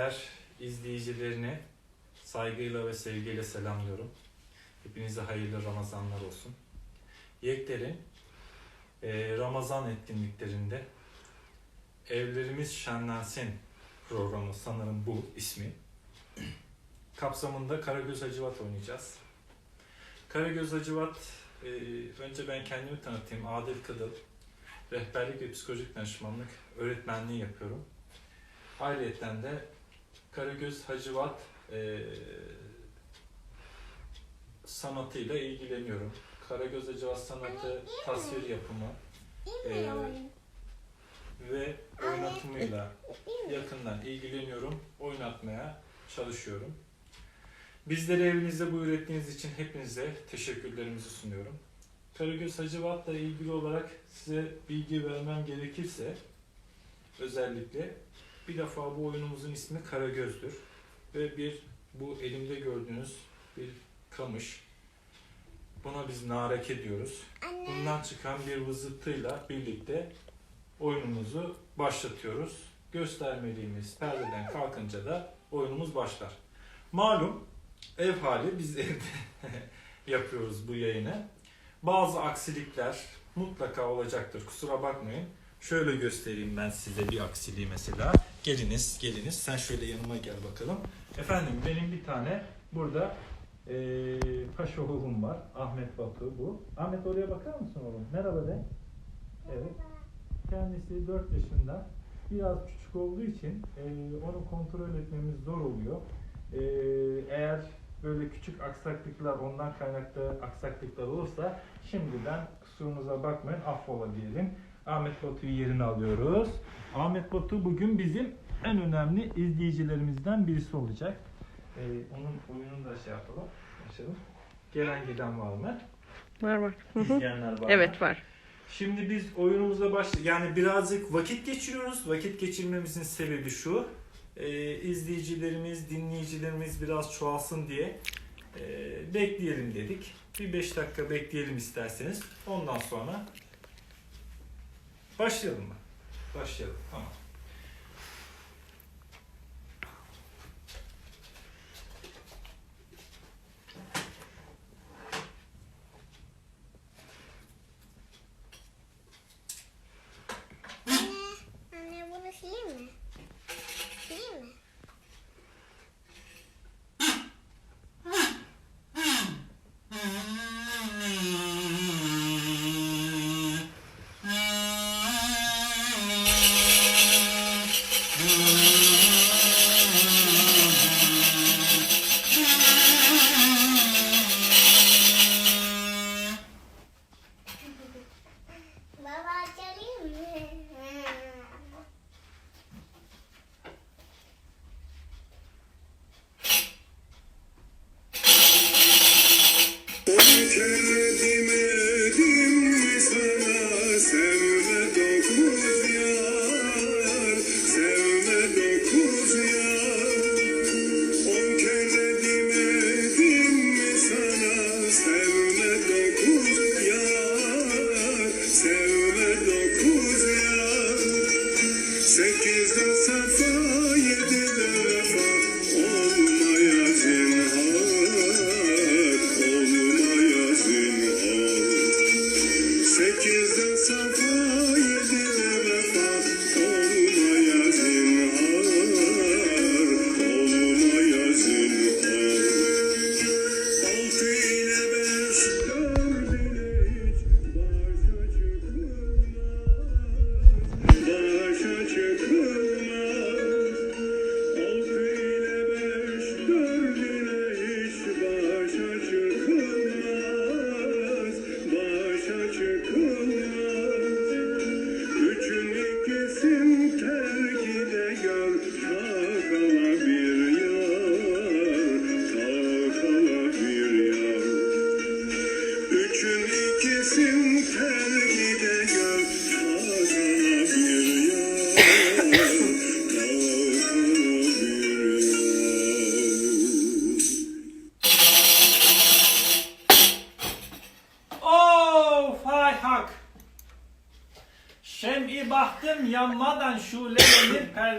Yekter izleyicilerini saygıyla ve sevgiyle selamlıyorum. Hepinize hayırlı Ramazanlar olsun. Yekter'in e, Ramazan etkinliklerinde Evlerimiz Şenlensin programı sanırım bu ismi. Kapsamında Karagöz Hacivat oynayacağız. Karagöz Hacivat, e, önce ben kendimi tanıtayım. Adil Kıdıl, rehberlik ve psikolojik danışmanlık öğretmenliği yapıyorum. Ayrıca de Karagöz Hacivat e, sanatıyla ilgileniyorum. Karagöz Hacivat sanatı tasvir yapımı e, ve oynatımıyla yakından ilgileniyorum, oynatmaya çalışıyorum. Bizleri evinizde bu ürettiğiniz için hepinize teşekkürlerimizi sunuyorum. Karagöz Hacivat'la ilgili olarak size bilgi vermem gerekirse özellikle bir defa bu oyunumuzun ismi Karagöz'dür ve bir bu elimde gördüğünüz bir kamış. Buna biz nareke diyoruz. Bundan çıkan bir vızıltıyla birlikte oyunumuzu başlatıyoruz. Göstermeliğimiz perdeden kalkınca da oyunumuz başlar. Malum ev hali biz evde yapıyoruz bu yayını. Bazı aksilikler mutlaka olacaktır. Kusura bakmayın. Şöyle göstereyim ben size bir aksiliği mesela. Geliniz, geliniz. Sen şöyle yanıma gel bakalım. Efendim benim bir tane burada eee paşa oğlum var. Ahmet Batu bu. Ahmet oraya bakar mısın oğlum? Merhaba de. Evet. Kendisi 4 yaşında. Biraz küçük olduğu için e, onu kontrol etmemiz zor oluyor. E, eğer böyle küçük aksaklıklar, ondan kaynaklı aksaklıklar olursa şimdiden kusurumuza bakmayın, affola diyelim. Ahmet Batu'yu yerine alıyoruz. Ahmet Batu bugün bizim en önemli izleyicilerimizden birisi olacak. E, onun oyununu da şey yapalım, açalım. Gelen giden var mı? Var var. Hı hı. İzleyenler var mı? evet var. Şimdi biz oyunumuza baş yani birazcık vakit geçiriyoruz. Vakit geçirmemizin sebebi şu. Ee, izleyicilerimiz, dinleyicilerimiz biraz çoğalsın diye ee, bekleyelim dedik. Bir 5 dakika bekleyelim isterseniz. Ondan sonra başlayalım mı? Başlayalım. Tamam.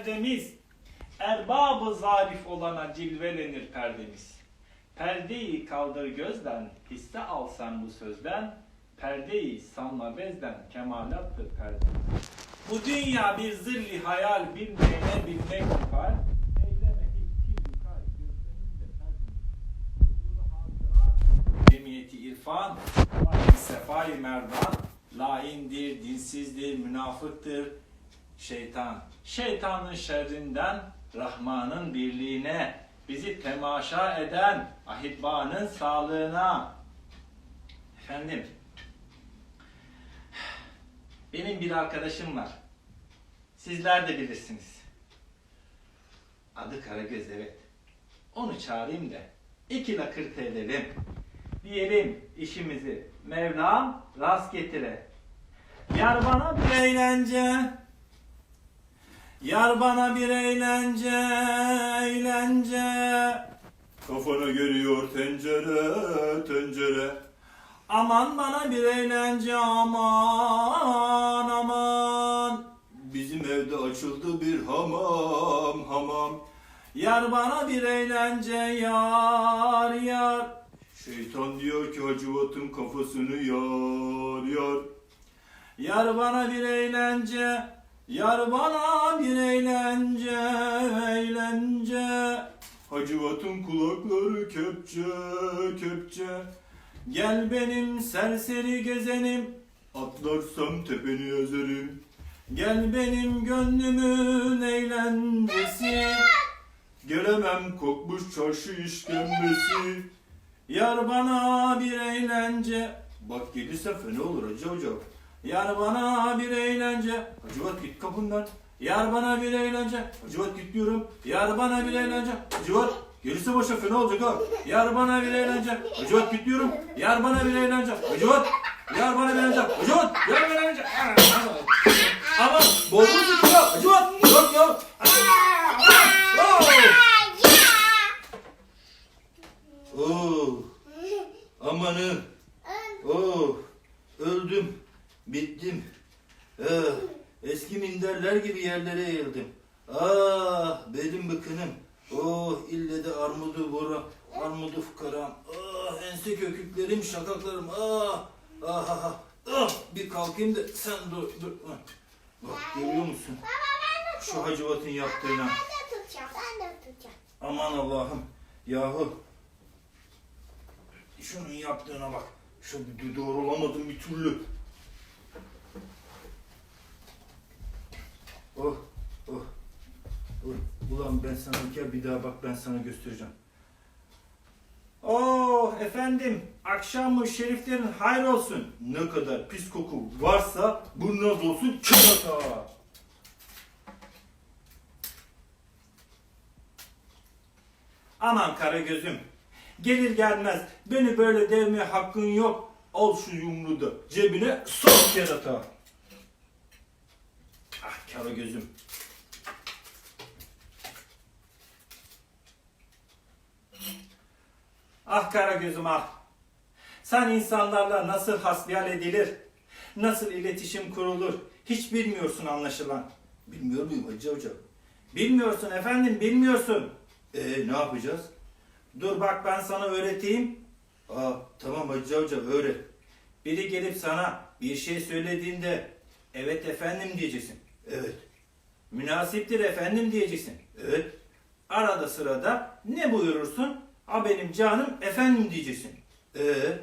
Perdemiz. Erbabı zarif olana cilvelenir perdemiz. Perdeyi kaldır gözden, hisse al sen bu sözden. Perdeyi sanma bezden, kemalattır perdemiz. Bu dünya bir zilli hayal, bilmeyene bilmek hatıra, cemiyeti irfan, sefai merdan, laindir, dinsizdir, münafıktır, şeytan. Şeytanın şerrinden Rahman'ın birliğine, bizi temaşa eden ahibbanın sağlığına. Efendim, benim bir arkadaşım var. Sizler de bilirsiniz. Adı Karagöz evet. Onu çağırayım da iki lakırt edelim. Diyelim işimizi Mevlam rast getire. Yar bana bir eğlence. Yar bana bir eğlence, eğlence. Kafana geliyor tencere tencere Aman bana bir eğlence, aman aman. Bizim evde açıldı bir hamam hamam Yar bana bir eğlence, yar yar. Şeytan diyor ki Hacivat'ın kafasını yar yar Yar bana bir eğlence, yar bana bir eğlence, eğlence. Hacivat'ın kulakları kepçe kepçe. Gel benim serseri gezenim, Atlarsam tepeni ezerim. Gel benim gönlümün eğlencesi. Gelemem kokmuş çarşı işkembesi. Yar bana bir eğlence, Bak gelirse fena olur Hacı Hoca yar bana bir eğlence. Hacivat git kapından. Yar bana bir eğlence, Hacivat git diyorum. Yar bana bir eğlence. Hacivat gelirse başa fena olacak ha. Yar bana bir eğlence, Hacivat git diyorum. Yar bana bir eğlence. Hacivat Yar bana bir eğlence, Hacivat yar bana bir eğlence. Ama boğulur tutuyor. Hacivat yok ya Oh amanın Oh öldüm bittim Ah, eski minderler gibi yerlere eğildim Ah belim bıkınım Oh ille de armudu vura armudu fukaram Ah ense köküklerim şakaklarım Ah ah ah ah ah bir kalkayım da sen dur dur. Bak görüyor musun Baba ben de şu Hacivat'ın yaptığına Ben de tutacağım. Ben de tutacağım. Aman Allah'ım yahu şunun yaptığına bak. Şu doğrulamadım bir türlü. Oh, oh, oh. Ulan ben sana bir daha bak ben sana göstereceğim. Oh efendim, akşamı şeriflerin hayır olsun. Ne kadar pis koku varsa burnuna dolsun çabata. Aman kara gözüm. Gelir gelmez beni böyle devmeye hakkın yok. Al şu yumruğu da cebine sok kerata. Ah kara gözüm. Ah kara gözüm ah. Sen insanlarla nasıl hasbihal edilir? Nasıl iletişim kurulur? Hiç bilmiyorsun anlaşılan. Bilmiyor muyum Hacı Hoca? Bilmiyorsun efendim bilmiyorsun. Ee ne yapacağız? Dur bak ben sana öğreteyim. Aa tamam Hacı Hoca öğret. Biri gelip sana bir şey söylediğinde evet efendim diyeceksin. Evet, Münasiptir efendim diyeceksin. evet. Arada sırada ne buyurursun? Ha benim canım efendim diyeceksin. Ee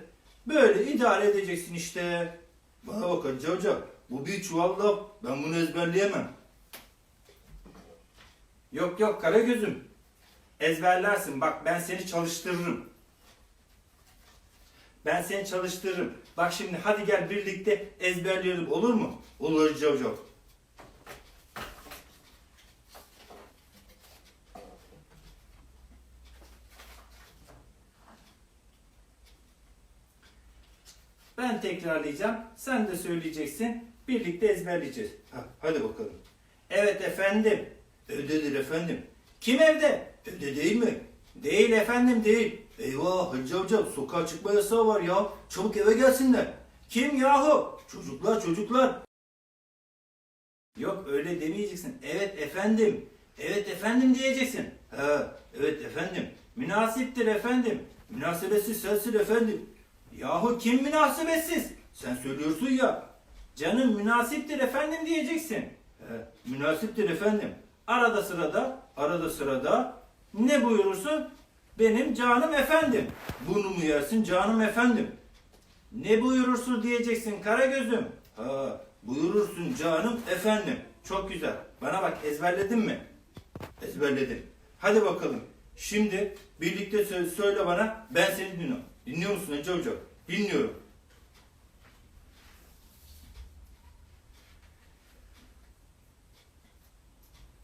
Böyle idare edeceksin işte. Bana bak Hacı Hoca, bu bir çuval laf. Ben bunu ezberleyemem. Yok yok kara gözüm. Ezberlersin bak ben seni çalıştırırım. Ben seni çalıştırırım. Bak şimdi hadi gel birlikte ezberleyelim olur mu? Olur Hacı Hoca. Ben tekrarlayacağım. Sen de söyleyeceksin. Birlikte ezberleyeceğiz. Ha, hadi bakalım. Evet efendim. Evdedir efendim. Kim evde? Evde değil mi? Değil efendim değil. Eyvah Hacı Hoca, sokağa çıkma yasağı var ya. Çabuk eve gelsinler. Kim yahu? Çocuklar, çocuklar. Yok öyle demeyeceksin. Evet efendim. Evet efendim diyeceksin. Ha, evet efendim. Münasiptir efendim. Münasebetsiz sensin efendim. Yahu kim münasebetsiz? Sen söylüyorsun ya. Canım münasiptir efendim diyeceksin. He, münasiptir efendim. Arada sırada, arada sırada ne buyurursun? Benim canım efendim. Bunu mu yersin canım efendim? Ne buyurursun diyeceksin Karagöz'üm. Ha, buyurursun canım efendim. Çok güzel. Bana bak ezberledin mi? Ezberledim. Hadi bakalım. Şimdi birlikte sö- söyle bana. Ben seni dinliyorum. Dinliyor musun Hacı Hoca? Dinliyorum.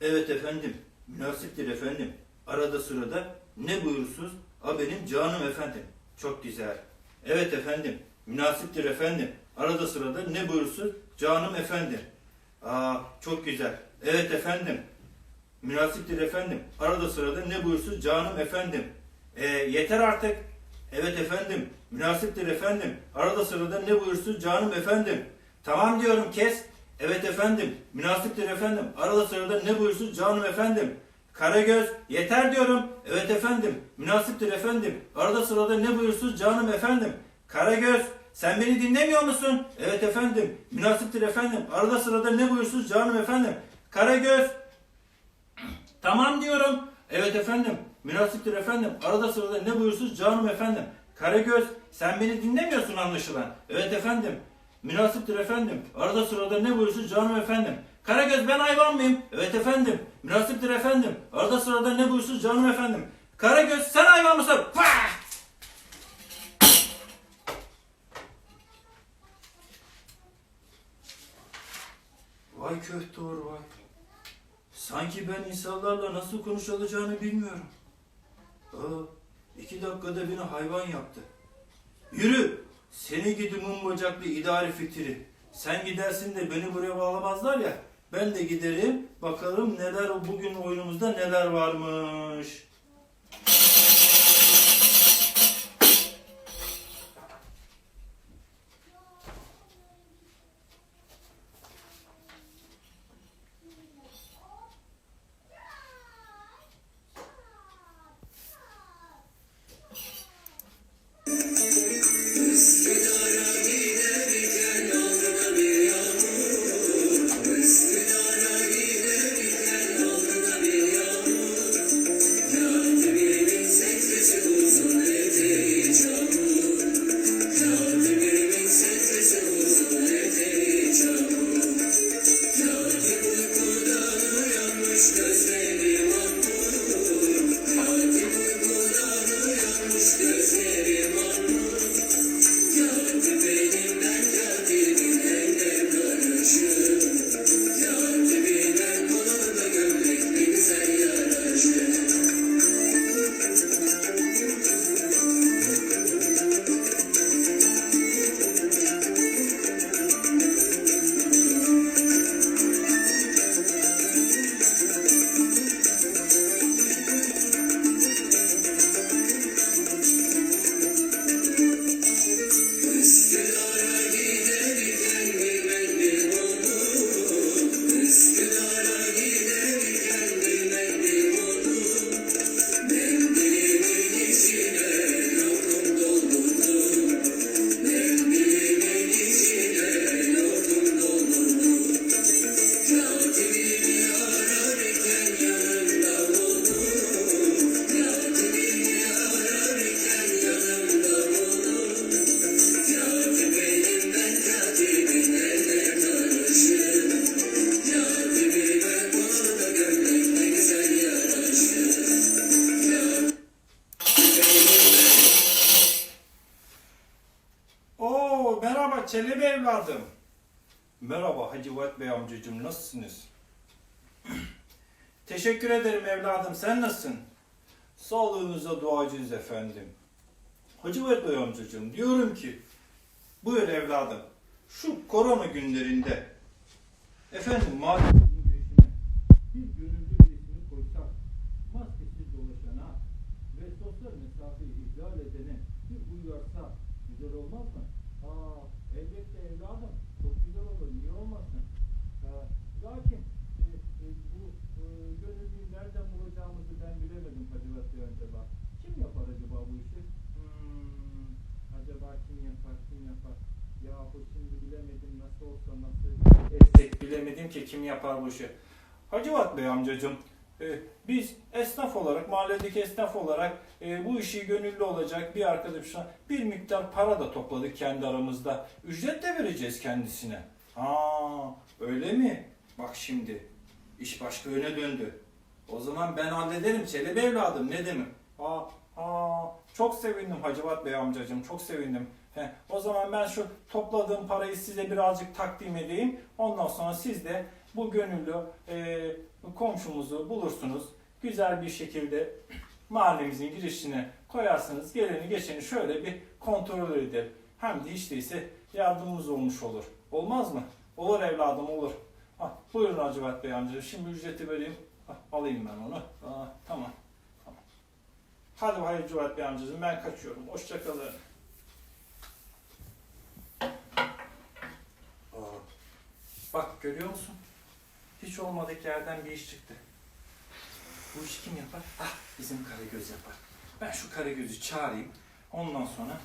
Evet efendim. Münasiptir efendim. Arada sırada ne buyurursunuz? A benim canım efendim. Çok güzel. Evet efendim. Münasiptir efendim. Arada sırada ne buyurursunuz? Canım efendim. Aa çok güzel. Evet efendim. Münasiptir efendim. Arada sırada ne buyursun canım efendim. E, yeter artık. Evet efendim. Münasiptir efendim. Arada sırada ne buyursun canım efendim. Tamam diyorum kes. Evet efendim. Münasiptir efendim. Arada sırada ne buyursun canım efendim. Karagöz yeter diyorum. Evet efendim. Münasiptir efendim. Arada sırada ne buyursun canım efendim. Karagöz sen beni dinlemiyor musun? Evet efendim. Münasiptir efendim. Arada sırada ne buyursun canım efendim. Karagöz Tamam diyorum. Evet efendim. Münasiptir efendim. Arada sırada ne buyursunuz canım efendim. Karagöz sen beni dinlemiyorsun anlaşılan. Evet efendim. Münasiptir efendim. Arada sırada ne buyursunuz canım efendim. Karagöz ben hayvan mıyım? Evet efendim. Münasiptir efendim. Arada sırada ne buyursunuz canım efendim. Karagöz sen hayvan mısın? Pah! Vay köftor vay. Sanki ben insanlarla nasıl konuşulacağını bilmiyorum. Aa, iki dakikada beni hayvan yaptı. Yürü! Seni gidi mum bacaklı idare fitiri. Sen gidersin de beni buraya bağlamazlar ya. Ben de giderim bakalım neler bugün oyunumuzda neler varmış. Nasılsınız? Teşekkür ederim evladım sen nasılsın? Sağlığınıza duacıyız efendim. Hacı Bey amcacığım diyorum ki buyur evladım şu korona günlerinde efendim girişine bir gönüllü birisini koysak maskesiz dolaşana ve sosyal mesafeyi ihlal edene bir uyarsa güzel olmaz mı? Aa, elbette evladım. Çok güzel olur. Niye olmasın? Ee, lakin e, e, bu e, gönüllüyü kim yapar kim yapar. Yahu şimdi bilemedim nasıl olsa nasıl bilemedim ki kim yapar bu işi. Hacivat Bey amcacığım e, biz esnaf olarak mahalledeki esnaf olarak e, bu işi gönüllü olacak bir arkadaşına bir miktar para da topladık kendi aramızda. Ücret de vereceğiz kendisine. Aa öyle mi? Bak şimdi iş başka yöne döndü. O zaman ben hallederim Çelebi evladım ne demek? Aa, aa, çok sevindim Hacivat Bey amcacığım çok sevindim. He, o zaman ben şu topladığım parayı size birazcık takdim edeyim. Ondan sonra siz de bu gönüllü e, komşumuzu bulursunuz. Güzel bir şekilde mahallemizin girişine koyarsınız. Geleni geçeni şöyle bir kontrol eder. Hem de hiç değilse yardımımız olmuş olur. Olmaz mı? Olur evladım olur. Ah, buyurun Hacivat Bey amca. Şimdi ücreti vereyim. Ah, alayım ben onu. Aa, tamam. tamam. Hadi Hacivat Bey amcacığım ben kaçıyorum. Hoşçakalın. Bak görüyor musun? Hiç olmadık yerden bir iş çıktı. Bu işi kim yapar? Ah bizim Karagöz yapar. Ben şu Karagöz'ü çağırayım. Ondan sonra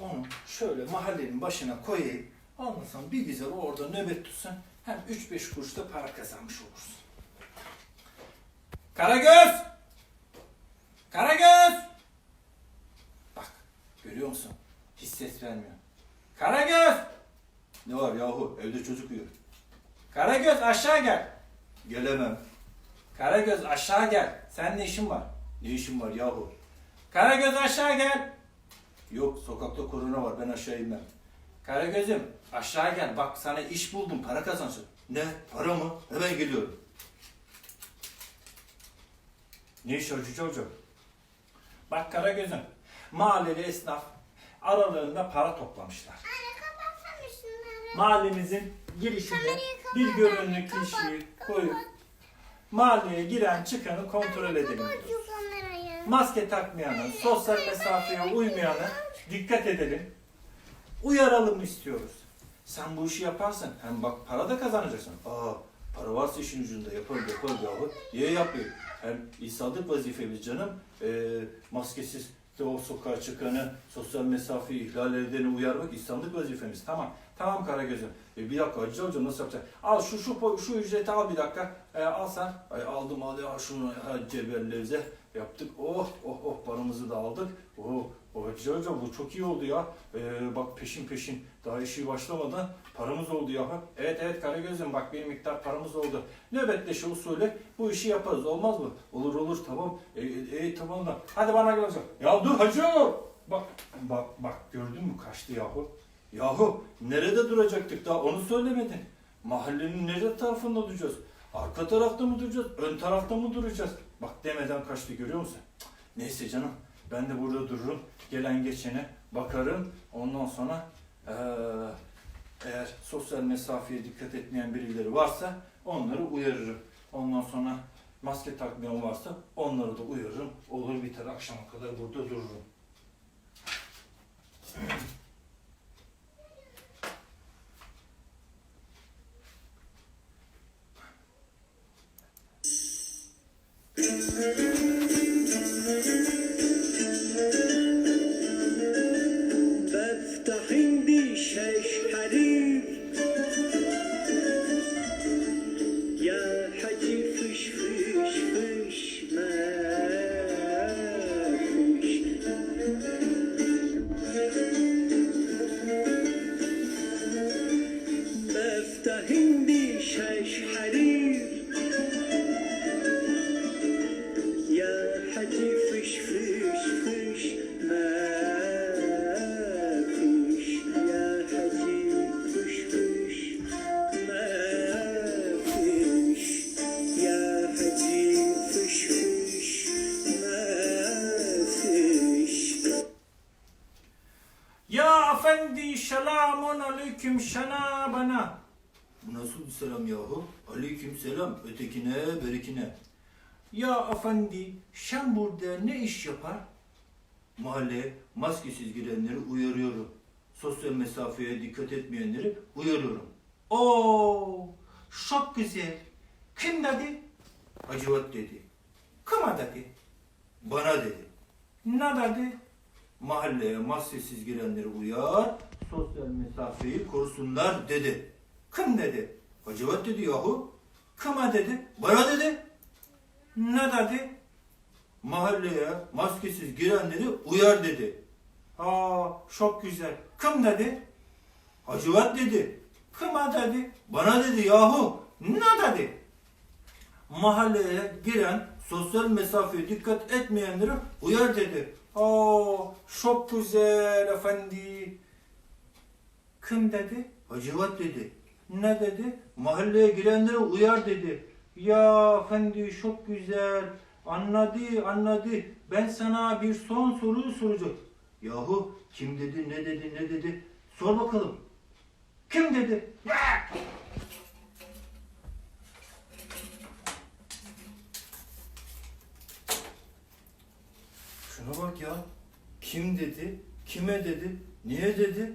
onu şöyle mahallenin başına koyayım. Ondan sonra bir güzel orada nöbet tutsun. Hem 3-5 kuruş da para kazanmış olursun. Karagöz! Bak görüyor musun? Hiç ses vermiyor. Karagöz! Ne var yahu evde çocuk uyuyor. Karagöz aşağı gel. Gelemem. Karagöz aşağı gel. Senin ne işin var? Ne işim var yahu? Karagöz aşağı gel. Yok sokakta korona var ben aşağı inmem. Karagöz'üm aşağı gel. Bak sana iş buldum. Para kazansın. Ne? Para mı? Hemen geliyorum. Ne iş Hacı çocuğum? Bak Karagöz'üm. Mahalleli esnaf aralığında para toplamışlar. Mahallemizin girişinde bir görünümlü kişiyi koyup mahalleye giren çıkanı kontrol edelim. Maske takmayanı, sosyal mesafeye uymayanı dikkat edelim. Uyaralım istiyoruz. Sen bu işi yaparsın. Hem bak para da kazanacaksın. Aa para varsa işin ucunda yaparım yaparım yahu. Niye yapmayayım? Hem insanlık vazifemiz canım. Ee, maskesiz de o sokağa çıkanı, sosyal mesafeyi ihlal edeni uyarmak insanlık vazifemiz. Tamam. Tamam Karagöz'üm. E, bir dakika Hacı Hocam nasıl yapacak? Al şu şu şu ücreti al bir dakika. E, al sen. Ay aldım al ya şunu ha, yaptık. Oh oh oh paramızı da aldık. Oo, o Hacı Hocam bu çok iyi oldu ya. E, bak peşin peşin daha işi başlamadan paramız oldu ya. Evet evet Karagöz'üm bak bir miktar paramız oldu. Nöbetleşe usulü bu işi yaparız olmaz mı? Olur olur tamam. E, e, e, tamam da. Hadi bana gel hocam. Ya dur Hacı Bak bak bak gördün mü kaçtı yahu. Yahu nerede duracaktık daha onu söylemedin. Mahallenin nere tarafında duracağız? Arka tarafta mı duracağız? Ön tarafta mı duracağız? Bak demeden kaçtı görüyor musun? Neyse canım ben de burada dururum. Gelen geçene bakarım. Ondan sonra eee, eğer sosyal mesafeye dikkat etmeyen birileri varsa onları uyarırım. Ondan sonra maske takmayan varsa onları da uyarırım. Olur biter akşama kadar burada dururum. Aleyküm şenabana. Bu nasıl bir selam yahu? Aleyküm selam. Ötekine, berikine. Ya efendi sen burada ne iş yapar? Mahalleye maskesiz girenleri uyarıyorum. Sosyal mesafeye dikkat etmeyenleri uyarıyorum. Oo, çok güzel. Kim dedi? Hacivat dedi. Kıma dedi. Bana dedi. Ne dedi? Mahalleye maskesiz girenleri uyar, sosyal mesafeyi korusunlar dedi. Kim dedi? Hacivat dedi yahu. Kime dedi? Bana dedi. Ne dedi? Mahalleye maskesiz girenleri uyar dedi. Aa çok güzel. Kim dedi? Hacivat dedi. Kime dedi? Bana dedi yahu. Ne dedi? Mahalleye giren sosyal mesafeye dikkat etmeyenlere uyar dedi. Aa çok güzel efendi. Kim dedi? Hacivat dedi. Ne dedi? Mahalleye girenlere uyar dedi. Ya efendi çok güzel. Anladı anladı. Ben sana bir son soru soracağım. Yahu kim dedi ne dedi ne dedi? Sor bakalım. Kim dedi? Şuna bak ya. Kim dedi? Kime dedi? Niye dedi?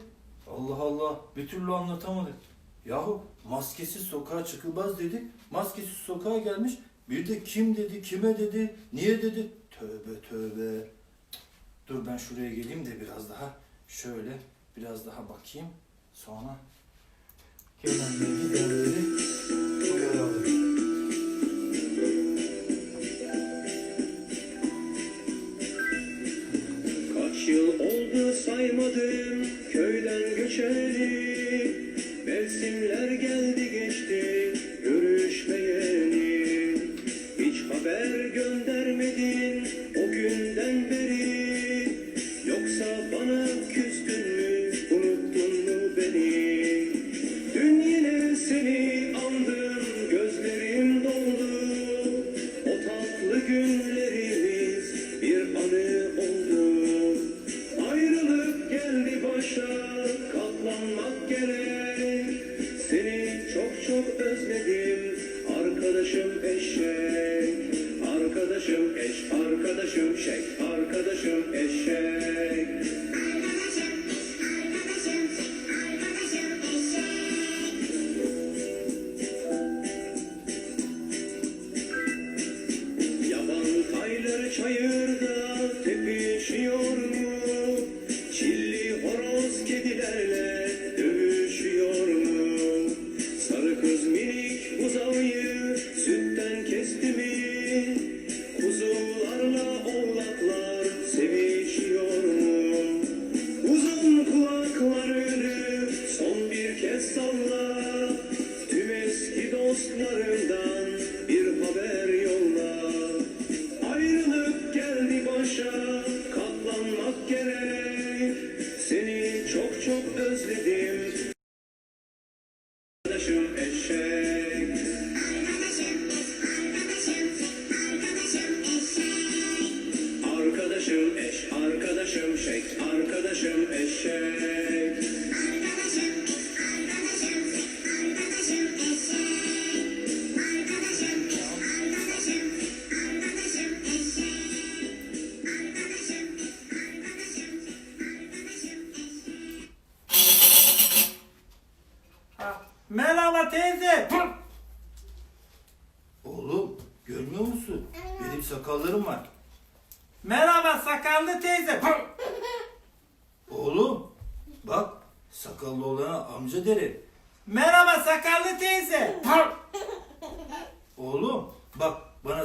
Allah Allah bir türlü anlatamadık. Yahu maskesiz sokağa çıkılmaz dedi. Maskesiz sokağa gelmiş. Bir de kim dedi, kime dedi, niye dedi? Tövbe tövbe. Dur ben şuraya geleyim de biraz daha şöyle biraz daha bakayım. Sonra gelenleri gidenleri uyaralım.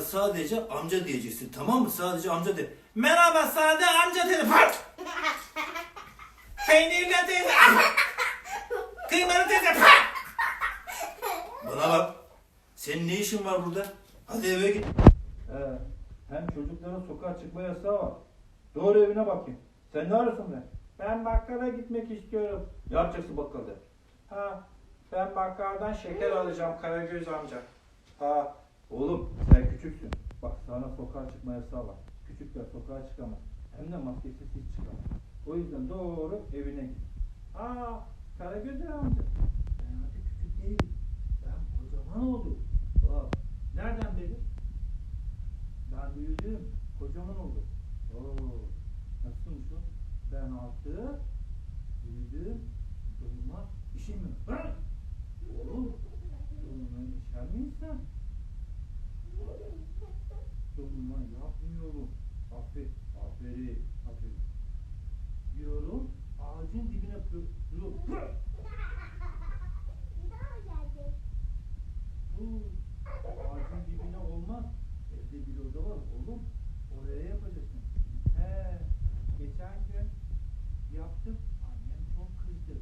Sadece amca diyeceksin tamam mı? Sadece amca de. Merhaba sade amca teyze. Peynirli teyze. Kıymalı teyze. Bana bak. Senin ne işin var burada? Hadi eve git. Ee, hem çocukların sokağa çıkma yasağı var. Doğru evine bakayım. Sen ne arıyorsun be? Ben bakkala gitmek istiyorum. Ne yapacaksın bakkalda? Ha, ben bakkaldan şeker alacağım Karagöz amca. Ha, oğlum sen küçüksün. Bak sana sokağa çıkma yasağı var. Küçükler sokağa çıkamaz. Hem de maskesiz hiç çıkamaz. O yüzden doğru evine git. Aa, Karagöz amca. Ben artık küçük değilim. Ben kocaman oldum. Bak, nereden bildin? Ben büyüdüm. Kocaman oldum. Oo, nasılmış o? Ben artık büyüdüm. Donuma işim yok. Oğlum, donuma işer misin sen? Yapmıyorum. Aferin, aferin, aferin. Bir daha gelecek. Dur. Ağacın dibine olmaz. Evde bir oda var oğlum. Oraya yapacaksın. He, geçen gün yaptım. Annem çok kızdı.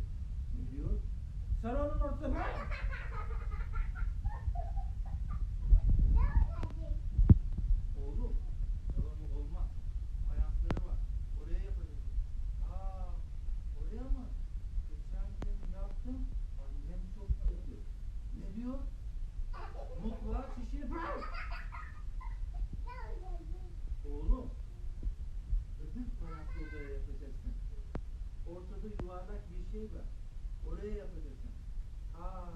Ne diyor? Salonun ortasına. Bir daha gelecek. Oğlum, salonu olmaz. Ayakları var. Oraya yapacaksın. Aa, oraya mı? Geçen gün yaptım. Annem çok kızdı. Ne diyor? Mutfağa şişir. Bir daha gelecek. Oğlum, öbür odaya yapacaksın. Ortada yuvarlak bir şey var. Oraya yapacaksın. Aa,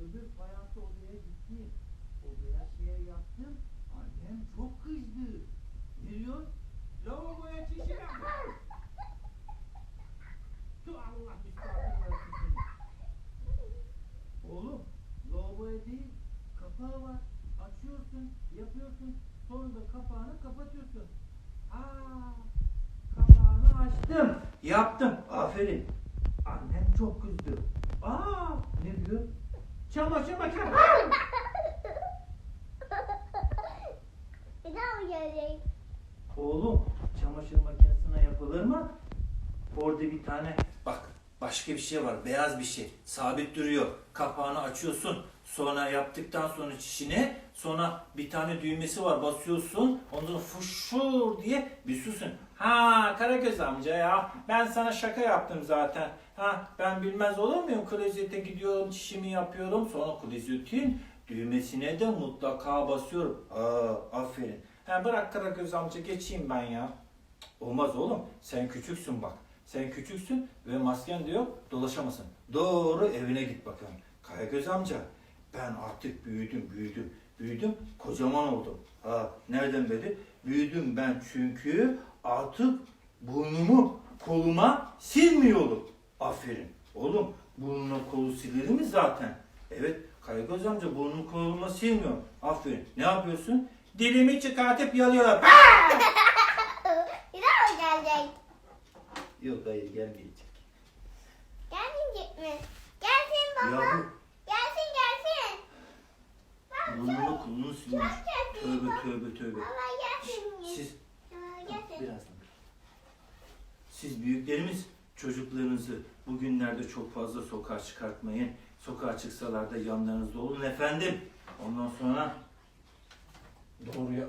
öbür fayanslı odaya gittim. Odaya şey yaptım. Annem çok kızdı. Ne diyor? Lavaboya çişir Tu Allah seni. Oğlum, lavaboya değil, kapağı var. Açıyorsun, yapıyorsun. Sonra da kapağını kapatıyorsun. Aa, açtım. Yaptım. Aferin. Annem çok kızdı. Aa, ne diyor? Çamaşır makinesi. Bir daha gelecek. Oğlum, çamaşır makinesine yapılır mı? Orada bir tane bak başka bir şey var. Beyaz bir şey. Sabit duruyor. Kapağını açıyorsun. Sonra yaptıktan sonra çişini sonra bir tane düğmesi var basıyorsun. Ondan sonra diye bir. Ha Karagöz amca ya ben sana şaka yaptım zaten. Ha ben bilmez olur muyum? Klozete gidiyorum çişimi yapıyorum. Sonra klozetin düğmesine de mutlaka basıyorum. Aa aferin. Ha bırak Karagöz amca geçeyim ben ya. Olmaz oğlum. Sen küçüksün bak. Sen küçüksün ve masken de yok. Dolaşamasın. Doğru evine git bakalım. Karagöz amca ben artık büyüdüm büyüdüm. Büyüdüm kocaman oldum. Ha nereden beri? Büyüdüm ben çünkü artık burnumu koluma silmiyorum. Aferin. Oğlum burnuna kolu silir mi zaten? Evet Karagöz amca burnunu koluma silmiyor. Aferin. Ne yapıyorsun? Dilimi çıkartıp yalıyorum. Bir daha gelecek. Yok hayır gelmeyecek. Gelmeyecek mi? Gelsin baba. Gelsin. Burnunu kolunu silmiş. Tövbe tövbe tövbe. Siz birazdan. Siz büyüklerimiz çocuklarınızı bugünlerde çok fazla sokağa çıkartmayın. Sokağa çıksalar da yanlarınızda olun efendim. Ondan sonra doğruya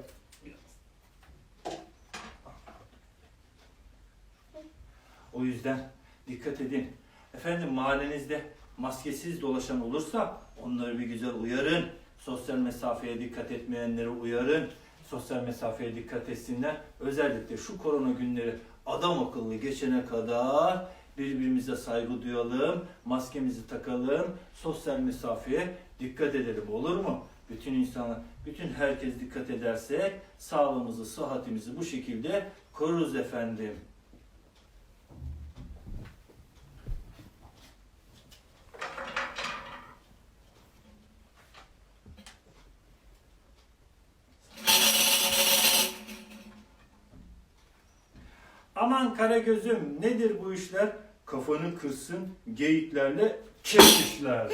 O yüzden dikkat edin. Efendim mahallenizde maskesiz dolaşan olursa onları bir güzel uyarın. Sosyal mesafeye dikkat etmeyenleri uyarın. Sosyal mesafeye dikkat etsinler. Özellikle şu korona günleri adam akıllı geçene kadar birbirimize saygı duyalım, maskemizi takalım, sosyal mesafeye dikkat edelim olur mu? Bütün insanlar, bütün herkes dikkat ederse sağlığımızı, sıhhatimizi bu şekilde koruruz efendim. Aman kara gözüm nedir bu işler? Kafanı kırsın geyiklerle kesişler.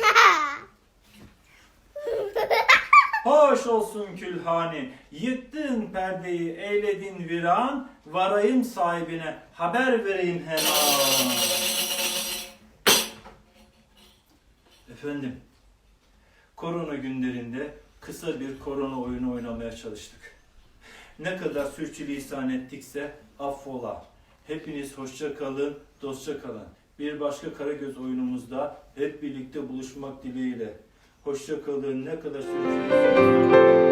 Hoş olsun külhani, yıktın perdeyi, eyledin viran, varayım sahibine, haber vereyim hemen. Efendim, korona günlerinde kısa bir korona oyunu oynamaya çalıştık. Ne kadar sürçülisan ettikse affola. Hepiniz hoşça kalın, dostça kalın. Bir başka Karagöz oyunumuzda hep birlikte buluşmak dileğiyle. Hoşça kalın, ne kadar sürçülisan